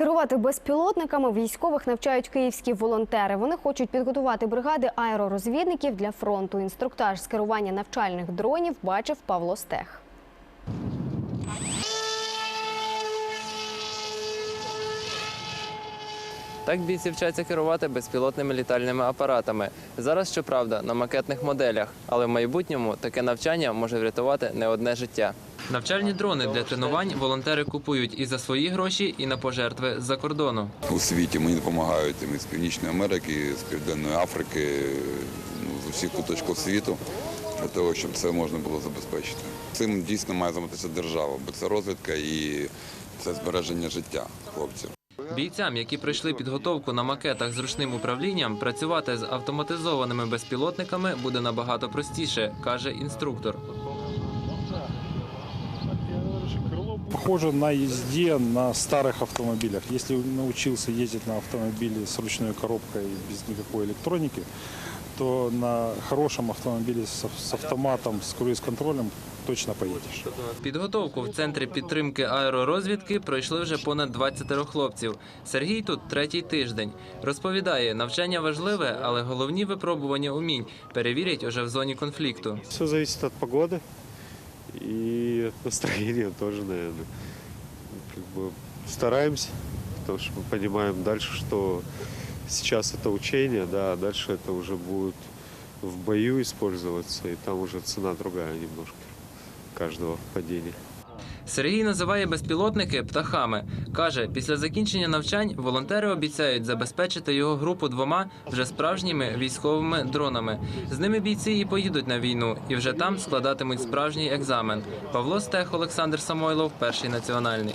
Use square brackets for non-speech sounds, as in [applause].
Керувати безпілотниками військових навчають київські волонтери. Вони хочуть підготувати бригади аеророзвідників для фронту. Інструктаж з керування навчальних дронів бачив Павло Стех. Так бійці вчаться керувати безпілотними літальними апаратами. Зараз, щоправда, на макетних моделях, але в майбутньому таке навчання може врятувати не одне життя. Навчальні дрони для тренувань волонтери купують і за свої гроші, і на пожертви з-за кордону. у світі. Мені допомагають і з Північної Америки, з Південної Африки, ну, з усіх куточків світу для того, щоб це можна було забезпечити. Цим дійсно має займатися держава, бо це розвідка і це збереження життя хлопців. Бійцям, які пройшли підготовку на макетах з ручним управлінням, працювати з автоматизованими безпілотниками буде набагато простіше, каже інструктор. Похоже на езде на старых автомобилях. Если научился ездить на автомобиле с ручной коробкой без никакой электроники, то на хорошем автомобиле с, с автоматом, с круиз-контролем точно поедешь. Підготовку в центрі підтримки аеророзвідки пройшли вже понад 20 хлопців. Сергій тут третій тиждень. Розповідає, навчання важливе, але головні випробування умінь перевірять уже в зоні конфлікту. Все зависит от погоды И от настроения [laughs] тоже, наверное. Как бы стараемся, потому что мы понимаем дальше, что сейчас это учение, да, а дальше это уже будет в бою использоваться, и там уже цена другая немножко каждого падения. Сергій називає безпілотники птахами. Каже, після закінчення навчань волонтери обіцяють забезпечити його групу двома вже справжніми військовими дронами. З ними бійці і поїдуть на війну, і вже там складатимуть справжній екзамен. Павло Стех, Олександр Самойлов, перший національний.